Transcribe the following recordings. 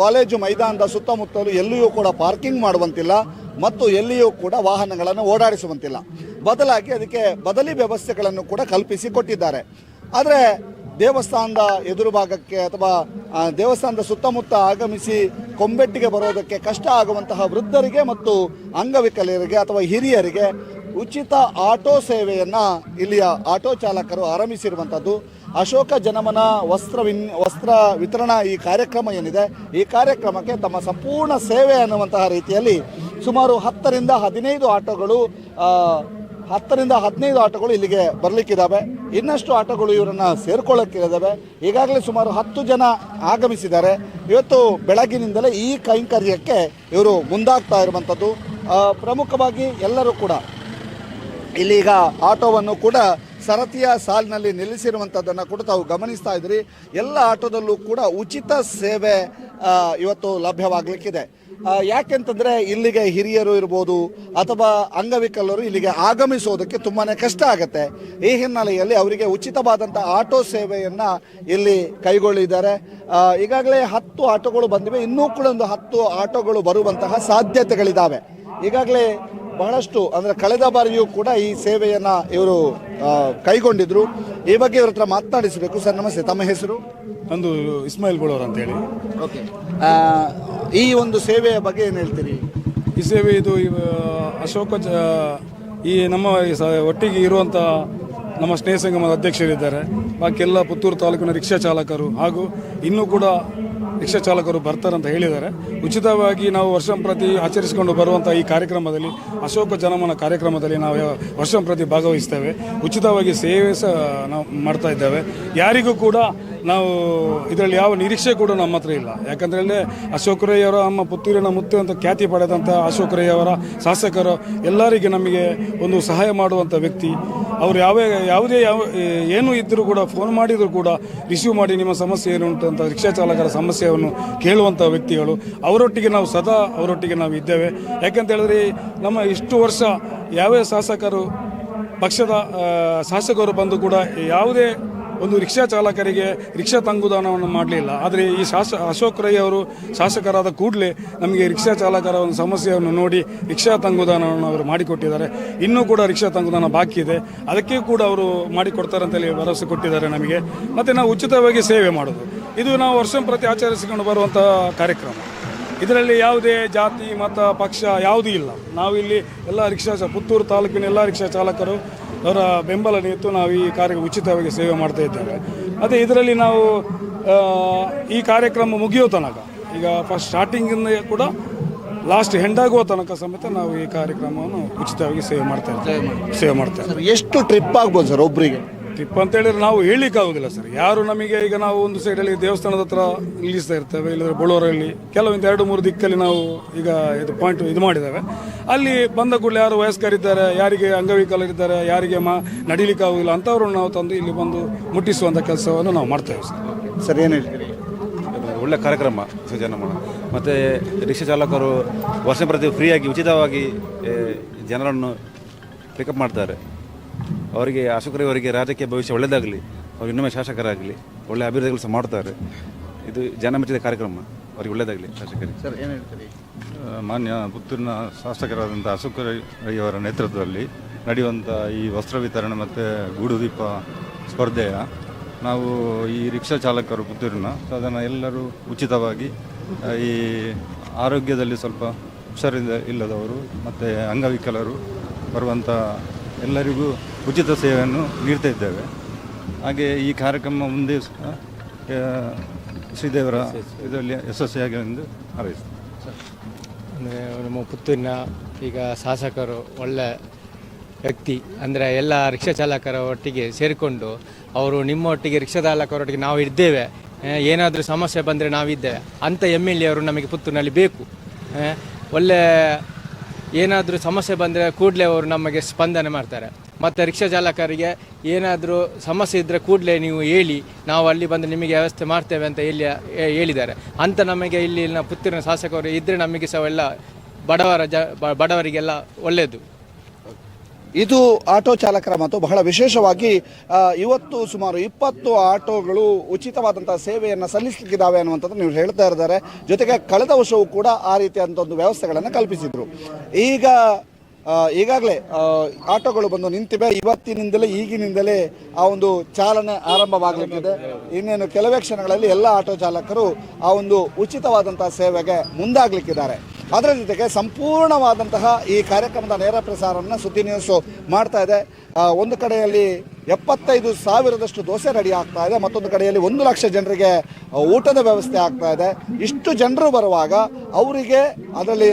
College ಮೈದಾನದ ಸುತ್ತಮುತ್ತಲು ಎಲ್ಲಿಯೂ ಕೂಡ ಪಾರ್ಕಿಂಗ್ ಮಾಡುವಂತಿಲ್ಲ ಮತ್ತು ಎಲ್ಲಿಯೂ ಕೂಡ ವಾಹನಗಳನ್ನು ಓಡಾಡಿಸುವಂತಿಲ್ಲ. ಬದಲಾಗಿ ಅದಕ್ಕೆ ಬದಲಿ ವ್ಯವಸ್ಥೆಗಳನ್ನು ಕೂಡ ಕಲ್ಪಿಸಿ ಕೊಟ್ಟಿದ್ದಾರೆ. ಆದರೆ ದೇವಸ್ಥಾನದ ಎದುರು ಭಾಗಕ್ಕೆ ಅಥವಾ ದೇವಸ್ಥಾನದ ಸುತ್ತಮುತ್ತ ಆಗಮಿಸಿ ಕೊಂಬೆಟ್ಟಿಗೆ ಬರೋದಕ್ಕೆ ಕಷ್ಟ ಆಗುವಂತಹ ವೃದ್ಧರಿಗೆ ಮತ್ತು ಅಂಗವಿಕಲರಿಗೆ ಅಥವಾ ಹಿರಿಯರಿಗೆ ಉಚಿತ ಆಟೋ ಸೇವೆಯನ್ನು ಇಲ್ಲಿಯ ಆಟೋ ಚಾಲಕರು ಆರಂಭಿಸಿರುವಂಥದ್ದು ಅಶೋಕ ಜನಮನ ವಸ್ತ್ರ ವಸ್ತ್ರ ವಿತರಣಾ ಈ ಕಾರ್ಯಕ್ರಮ ಏನಿದೆ, ಈ ಕಾರ್ಯಕ್ರಮಕ್ಕೆ ತಮ್ಮ ಸಂಪೂರ್ಣ ಸೇವೆ ಅನ್ನುವಂತಹ ರೀತಿಯಲ್ಲಿ ಸುಮಾರು ಹತ್ತರಿಂದ ಹದಿನೈದು ಆಟೋಗಳು ಹತ್ತರಿಂದ ಹದಿನೈದು ಆಟೋಗಳು ಇಲ್ಲಿಗೆ ಬರಲಿಕ್ಕಿದ್ದಾವೆ ಇನ್ನಷ್ಟು ಆಟೋಗಳು ಇವರನ್ನು ಸೇರ್ಕೊಳ್ಳೋಕ್ಕಿದ್ದಾವೆ ಈಗಾಗಲೇ ಸುಮಾರು ಹತ್ತು ಜನ ಆಗಮಿಸಿದ್ದಾರೆ. ಇವತ್ತು ಬೆಳಗಿನಿಂದಲೇ ಈ ಕೈಂಕರ್ಯಕ್ಕೆ ಇವರು ಮುಂದಾಗ್ತಾ ಇರುವಂಥದ್ದು ಪ್ರಮುಖವಾಗಿ ಎಲ್ಲರೂ ಕೂಡ ಇಲ್ಲೀಗ ಆಟೋವನ್ನು ಕೂಡ ಸರತಿಯ ಸಾಲಿನಲ್ಲಿ ನಿಲ್ಲಿಸಿರುವಂಥದ್ದನ್ನು ಕೂಡ ತಾವು ಗಮನಿಸ್ತಾ ಇದ್ರಿ. ಎಲ್ಲ ಆಟೋದಲ್ಲೂ ಕೂಡ ಉಚಿತ ಸೇವೆ ಇವತ್ತು ಲಭ್ಯವಾಗಲಿಕ್ಕಿದೆ. ಯಾಕೆಂತಂದ್ರೆ ಇಲ್ಲಿಗೆ ಹಿರಿಯರು ಇರ್ಬೋದು ಅಥವಾ ಅಂಗವಿಕಲರು ಇಲ್ಲಿಗೆ ಆಗಮಿಸೋದಕ್ಕೆ ತುಂಬಾ ಕಷ್ಟ ಆಗುತ್ತೆ. ಈ ಹಿನ್ನೆಲೆಯಲ್ಲಿ ಅವರಿಗೆ ಉಚಿತವಾದಂಥ ಆಟೋ ಸೇವೆಯನ್ನು ಇಲ್ಲಿ ಕೈಗೊಳ್ಳಿದ್ದಾರೆ. ಈಗಾಗಲೇ ಹತ್ತು ಆಟೋಗಳು ಬಂದಿವೆ. ಇನ್ನೂ ಕೂಡ ಒಂದು ಹತ್ತು ಆಟೋಗಳು ಬರುವಂತಹ ಸಾಧ್ಯತೆಗಳಿದ್ದಾವೆ ಈಗಾಗಲೇ ಬಹಳಷ್ಟು ಅಂದರೆ ಕಳೆದ ಬಾರಿಯೂ ಕೂಡ ಈ ಸೇವೆಯನ್ನು ಇವರು ಕೈಗೊಂಡಿದ್ರು. ಈ ಬಗ್ಗೆ ಇವ್ರ ಹತ್ರ ಮಾತನಾಡಿಸಬೇಕು. ಸರ್ ನಮಸ್ತೆ. ತಮ್ಮ ಹೆಸರು? ನಂದು ಇಸ್ಮಾಯಿಲ್ ಬೋಳೋರ್ ಅಂತೇಳಿ. ಓಕೆ. ಈ ಒಂದು ಸೇವೆಯ ಬಗ್ಗೆ ಏನು ಹೇಳ್ತೀರಿ? ಈ ಸೇವೆ ಇದು ಅಶೋಕ ಜ ಈ ನಮ್ಮ ಒಟ್ಟಿಗೆ ಇರುವಂಥ ನಮ್ಮ ಸ್ನೇಹ ಸಂಗಮದ ಅಧ್ಯಕ್ಷರಿದ್ದಾರೆ. ಬಾಕಿ ಎಲ್ಲ ಪುತ್ತೂರು ತಾಲೂಕಿನ ರಿಕ್ಷಾ ಚಾಲಕರು ಹಾಗೂ ಇನ್ನೂ ಕೂಡ ರಿಕ್ಷಾ ಚಾಲಕರು ಬರ್ತಾರೆ ಅಂತ ಹೇಳಿದ್ದಾರೆ. ಉಚಿತವಾಗಿ ನಾವು ವರ್ಷಂಪ್ರತಿ ಆಚರಿಸಿಕೊಂಡು ಬರುವಂಥ ಈ ಕಾರ್ಯಕ್ರಮದಲ್ಲಿ, ಅಶೋಕ ಜನಮನ ಕಾರ್ಯಕ್ರಮದಲ್ಲಿ ನಾವು ವರ್ಷಂ ಪ್ರತಿ ಭಾಗವಹಿಸ್ತೇವೆ. ಉಚಿತವಾಗಿ ಸೇವೆ ಸಹ ನಾವು ಮಾಡ್ತಾ ಇದ್ದೇವೆ. ಯಾರಿಗೂ ಕೂಡ ನಾವು ಇದರಲ್ಲಿ ಯಾವ ನಿರೀಕ್ಷೆ ಕೂಡ ನಮ್ಮ ಹತ್ರ ಇಲ್ಲ. ಯಾಕಂದ್ರೆ ಅಶೋಕರಯ್ಯವರ ನಮ್ಮ ಪುತ್ತೂರಿನ ಮುತ್ತು ಅಂತ ಖ್ಯಾತಿ ಪಡೆದಂಥ ಅಶೋಕರಯ್ಯವರ ಶಾಸಕರು ಎಲ್ಲರಿಗೆ ನಮಗೆ ಒಂದು ಸಹಾಯ ಮಾಡುವಂಥ ವ್ಯಕ್ತಿ. ಅವರು ಯಾವ ಯಾವುದೇ ಯಾವ ಏನು ಇದ್ದರೂ ಕೂಡ ಫೋನ್ ಮಾಡಿದರೂ ಕೂಡ ರಿಸೀವ್ ಮಾಡಿ ನಿಮ್ಮ ಸಮಸ್ಯೆ ಏನು ಉಂಟು ಅಂತ ರಿಕ್ಷಾ ಚಾಲಕರ ಸಮಸ್ಯೆಯನ್ನು ಕೇಳುವಂಥ ವ್ಯಕ್ತಿಗಳು. ಅವರೊಟ್ಟಿಗೆ ನಾವು ಸದಾ ಅವರೊಟ್ಟಿಗೆ ನಾವು ಇದ್ದೇವೆ. ಯಾಕಂತ ಹೇಳಿದ್ರೆ ನಮ್ಮ ಇಷ್ಟು ವರ್ಷ ಯಾವ್ಯಾವ ಶಾಸಕರು, ಪಕ್ಷದ ಶಾಸಕರು ಬಂದು ಕೂಡ ಯಾವುದೇ ಒಂದು ರಿಕ್ಷಾ ಚಾಲಕರಿಗೆ ರಿಕ್ಷಾ ತಂಗುದಾನವನ್ನು ಮಾಡಲಿಲ್ಲ. ಆದರೆ ಈ ಶಾಸ, ಅಶೋಕ್ ರೈ ಅವರು ಶಾಸಕರಾದ ಕೂಡಲೇ ನಮಗೆ ರಿಕ್ಷಾ ಚಾಲಕರ ಒಂದು ಸಮಸ್ಯೆಯನ್ನು ನೋಡಿ ರಿಕ್ಷಾ ತಂಗುದಾನವನ್ನು ಅವರು ಮಾಡಿಕೊಟ್ಟಿದ್ದಾರೆ. ಇನ್ನೂ ಕೂಡ ರಿಕ್ಷಾ ತಂಗುದಾನ ಬಾಕಿ ಇದೆ. ಅದಕ್ಕೆ ಕೂಡ ಅವರು ಮಾಡಿಕೊಡ್ತಾರೆ ಅಂತೇಳಿ ಭರವಸೆ ಕೊಟ್ಟಿದ್ದಾರೆ ನಮಗೆ. ಮತ್ತು ನಾವು ಉಚಿತವಾಗಿ ಸೇವೆ ಮಾಡೋದು. ಇದು ನಾವು ವರ್ಷ ಪ್ರತಿ ಆಚರಿಸಿಕೊಂಡು ಬರುವಂಥ ಕಾರ್ಯಕ್ರಮ. ಇದರಲ್ಲಿ ಯಾವುದೇ ಜಾತಿ, ಮತ, ಪಕ್ಷ ಯಾವುದೂ ಇಲ್ಲ. ನಾವು ಇಲ್ಲಿ ಎಲ್ಲ ರಿಕ್ಷಾ ಪುತ್ತೂರು ತಾಲೂಕಿನ ಎಲ್ಲ ರಿಕ್ಷಾ ಚಾಲಕರು ಅವರ ಬೆಂಬಲ ನೀತು ನಾವು ಈ ಕಾರ್ಯ ಉಚಿತವಾಗಿ ಸೇವೆ ಮಾಡ್ತಾ ಇದ್ದೇವೆ. ಅದೇ ಇದರಲ್ಲಿ ನಾವು ಈ ಕಾರ್ಯಕ್ರಮ ಮುಗಿಯೋ ತನಕ ಈಗ ಫಸ್ಟ್ ಸ್ಟಾರ್ಟಿಂಗಿಂದ ಕೂಡ ಲಾಸ್ಟ್ ಹೆಂಡಾಗುವ ತನಕ ಸಮೇತ ನಾವು ಈ ಕಾರ್ಯಕ್ರಮವನ್ನು ಉಚಿತವಾಗಿ ಸೇವೆ ಮಾಡ್ತಾ ಇದ್ದೇವೆ. ಸೇವೆ ಮಾಡ್ತೇವೆ. ಇದ್ದೇವೆ. ಸರ್ ಎಷ್ಟು ಟ್ರಿಪ್ ಆಗ್ಬೋದು ಸರ್ ಒಬ್ಬರಿಗೆ ಟ್ರಿಪ್ ಅಂತ ಹೇಳಿದ್ರೆ ನಾವು ಹೇಳಲಿಕ್ಕೆ ಆಗೋದಿಲ್ಲ ಸರ್. ಯಾರು ನಮಗೆ ಈಗ ನಾವು ಒಂದು ಸೈಡಲ್ಲಿ ದೇವಸ್ಥಾನದ ಹತ್ರ ನಿಲ್ಲಿಸ್ತಾ ಇರ್ತೇವೆ ಇಲ್ಲದ್ರೆ ಬಳ್ಳೂರಲ್ಲಿ ಕೆಲವೊಂದು ಎರಡು ಮೂರು ದಿಕ್ಕಲ್ಲಿ ನಾವು ಈಗ ಇದು ಪಾಯಿಂಟ್ ಇದು ಮಾಡಿದ್ದೇವೆ. ಅಲ್ಲಿ ಬಂದ ಕೂಡಲೇ ಯಾರು ವಯಸ್ಕರಿದ್ದಾರೆ ಯಾರಿಗೆ ಅಂಗವಿಕಲರಿದ್ದಾರೆ ಯಾರಿಗೆ ಮಾ ನಡಿಲಿಕ್ಕೆ ಆಗೋದಿಲ್ಲ ಅಂಥವ್ರನ್ನ ನಾವು ತಂದು ಇಲ್ಲಿ ಬಂದು ಮುಟ್ಟಿಸುವಂಥ ಕೆಲಸವನ್ನು ನಾವು ಮಾಡ್ತೇವೆ ಸರ್. ಸರ್ ಏನು ಹೇಳ್ತೀರಿ? ಒಳ್ಳೆ ಕಾರ್ಯಕ್ರಮ ಸುಜನಮನ ಮತ್ತು ರಿಕ್ಷಾ ಚಾಲಕರು ವರ್ಷ ಪ್ರತಿ ಫ್ರೀಯಾಗಿ ಉಚಿತವಾಗಿ ಜನರನ್ನು ಪಿಕಪ್ ಮಾಡ್ತಾರೆ. ಅವರಿಗೆ ಅಶೋಕರವರಿಗೆ ರಾಜಕೀಯ ಭವಿಷ್ಯ ಒಳ್ಳೆಯದಾಗಲಿ ಅವ್ರು ಇನ್ನೊಮ್ಮೆ ಶಾಸಕರಾಗಲಿ ಒಳ್ಳೆ ಅಭಿವೃದ್ಧಿಗಳು ಸಹ ಮಾಡ್ತಾರೆ. ಇದು ಜನಮೆಚ್ಚಿದ ಕಾರ್ಯಕ್ರಮ ಅವರಿಗೆ ಒಳ್ಳೆಯದಾಗಲಿ ಶಾಸಕರಿಗೆ. ಸರ್ ಏನು ಹೇಳ್ತೀರಿ? ಮಾನ್ಯ ಪುತ್ತೂರಿನ ಶಾಸಕರಾದಂಥ ಅಶೋಕ ರೈ ಅವರ ನೇತೃತ್ವದಲ್ಲಿ ನಡೆಯುವಂಥ ಈ ವಸ್ತ್ರ ವಿತರಣೆ ಮತ್ತು ಗೂಡುದೀಪ ಸ್ಪರ್ಧೆಯ ನಾವು ಈ ರಿಕ್ಷಾ ಚಾಲಕರು ಪುತ್ತೂರಿನ ಸೊ ಅದನ್ನು ಎಲ್ಲರೂ ಉಚಿತವಾಗಿ ಈ ಆರೋಗ್ಯದಲ್ಲಿ ಸ್ವಲ್ಪ ಹುಷಾರಿಂದ ಇಲ್ಲದವರು ಮತ್ತು ಅಂಗವಿಕಲರು ಬರುವಂಥ ಎಲ್ಲರಿಗೂ ಉಚಿತ ಸೇವೆಯನ್ನು ನೀಡ್ತಾ ಇದ್ದೇವೆ. ಹಾಗೆ ಈ ಕಾರ್ಯಕ್ರಮ ಮುಂದೆ ಶ್ರೀದೇವರ ಇದರಲ್ಲಿ ಯಶಸ್ವಿಯಾಗಿ ಎಂದು ಹಾರೈಸ್ತೇನೆ. ಅಂದರೆ ನಮ್ಮ ಪುತ್ತೂರಿನ ಈಗ ಶಾಸಕರು, ಒಳ್ಳೆ ವ್ಯಕ್ತಿ, ಅಂದರೆ ಎಲ್ಲ ರಿಕ್ಷಾ ಚಾಲಕರ ಒಟ್ಟಿಗೆ ಸೇರಿಕೊಂಡು ಅವರು ನಿಮ್ಮ ಒಟ್ಟಿಗೆ ರಿಕ್ಷಾ ಚಾಲಕರೊಟ್ಟಿಗೆ ನಾವು ಇದ್ದೇವೆ. ಏನಾದರೂ ಸಮಸ್ಯೆ ಬಂದರೆ ನಾವಿದ್ದೇವೆ. ಅಂಥ ಎಂ ಎಲ್ ಎ ಅವರು ನಮಗೆ ಪುತ್ತೂರಿನಲ್ಲಿ ಬೇಕು. ಒಳ್ಳೆ ಏನಾದರೂ ಸಮಸ್ಯೆ ಬಂದರೆ ಕೂಡಲೇ ಅವರು ನಮಗೆ ಸ್ಪಂದನೆ ಮಾಡ್ತಾರೆ. ಮತ್ತು ರಿಕ್ಷಾ ಚಾಲಕರಿಗೆ ಏನಾದರೂ ಸಮಸ್ಯೆ ಇದ್ದರೆ ಕೂಡಲೇ ನೀವು ಹೇಳಿ, ನಾವು ಅಲ್ಲಿ ಬಂದು ನಿಮಗೆ ವ್ಯವಸ್ಥೆ ಮಾಡ್ತೇವೆ ಅಂತ ಇಲ್ಲಿ ಹೇಳಿದ್ದಾರೆ. ಅಂತ ನಮಗೆ ಇಲ್ಲಿನ ಪುತ್ತೂರಿನ ಶಾಸಕರು ಇದ್ದರೆ ನಮಗೆ ಸಹ ಎಲ್ಲ ಬಡವರ ಜ ಬಡವರಿಗೆಲ್ಲ ಒಳ್ಳೆಯದು ಇದು ಆಟೋ ಚಾಲಕರ ಮತ್ತು ಬಹಳ ವಿಶೇಷವಾಗಿ ಇವತ್ತು ಸುಮಾರು ಇಪ್ಪತ್ತು ಆಟೋಗಳು ಉಚಿತವಾದಂತಹ ಸೇವೆಯನ್ನು ಸಲ್ಲಿಸಲಿಕ್ಕಿದ್ದಾವೆ ಅನ್ನುವಂಥದ್ದು ನೀವು ಹೇಳ್ತಾ ಇದ್ದಾರೆ. ಜೊತೆಗೆ ಕಳೆದ ವರ್ಷವೂ ಕೂಡ ಆ ರೀತಿಯಾದಂಥ ಒಂದು ವ್ಯವಸ್ಥೆಗಳನ್ನು ಕಲ್ಪಿಸಿದ್ರು. ಈಗ ಈಗಾಗಲೇ ಆಟೋಗಳು ಬಂದು ನಿಂತಿವೆ. ಇವತ್ತಿನಿಂದಲೇ, ಈಗಿನಿಂದಲೇ ಆ ಒಂದು ಚಾಲನೆ ಆರಂಭವಾಗಲಿಕ್ಕಿದೆ. ಇನ್ನೇನು ಕೆಲವೇ ಕ್ಷಣಗಳಲ್ಲಿ ಎಲ್ಲ ಆಟೋ ಚಾಲಕರು ಆ ಒಂದು ಉಚಿತವಾದಂಥ ಸೇವೆಗೆ ಮುಂದಾಗಲಿಕ್ಕಿದ್ದಾರೆ. ಅದರ ಜೊತೆಗೆ ಸಂಪೂರ್ಣವಾದಂತಹ ಈ ಕಾರ್ಯಕ್ರಮದ ನೇರ ಪ್ರಸಾರವನ್ನು ಸುದ್ದಿ ನ್ಯೂಸ್ ಮಾಡ್ತಾ ಇದೆ. ಒಂದು ಕಡೆಯಲ್ಲಿ ಎಪ್ಪತ್ತೈದು ಸಾವಿರದಷ್ಟು ದೋಸೆ ರೆಡಿ ಆಗ್ತಾ ಇದೆ. ಮತ್ತೊಂದು ಕಡೆಯಲ್ಲಿ ಒಂದು ಲಕ್ಷ ಜನರಿಗೆ ಊಟದ ವ್ಯವಸ್ಥೆ ಆಗ್ತಾ ಇದೆ. ಇಷ್ಟು ಜನರು ಬರುವಾಗ ಅವರಿಗೆ ಅದರಲ್ಲಿ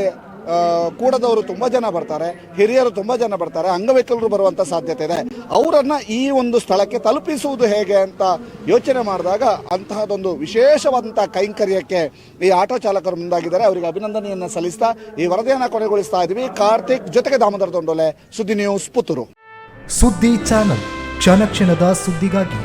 ಕೂಡದವರು ತುಂಬ ಜನ ಬರ್ತಾರೆ, ಹಿರಿಯರು ತುಂಬ ಜನ ಬರ್ತಾರೆ ಅಂಗವಿಕಲರು ಬರುವಂಥ ಸಾಧ್ಯತೆ ಇದೆ. ಅವರನ್ನು ಈ ಒಂದು ಸ್ಥಳಕ್ಕೆ ತಲುಪಿಸುವುದು ಹೇಗೆ ಅಂತ ಯೋಚನೆ ಮಾಡಿದಾಗ ಅಂತಹದೊಂದು ವಿಶೇಷವಾದಂಥ ಕೈಂಕರ್ಯಕ್ಕೆ ಈ ಆಟೋ ಚಾಲಕರು ಮುಂದಾಗಿದ್ದಾರೆ. ಅವರಿಗೆ ಅಭಿನಂದನೆಯನ್ನು ಸಲ್ಲಿಸ್ತಾ ಈ ವರದಿಯನ್ನು ಕೊನೆಗೊಳಿಸ್ತಾ ಇದ್ದೀವಿ. ಕಾರ್ತಿಕ್ ಜೊತೆಗೆ ದಾಮೋದರ ದೊಂಡೊಲೆ ಸುದ್ದಿ ನ್ಯೂಸ್ ಪುತ್ತೂರು. ಸುದ್ದಿ ಚಾನಲ್, ಕ್ಷಣ ಕ್ಷಣದ ಸುದ್ದಿಗಾಗಿ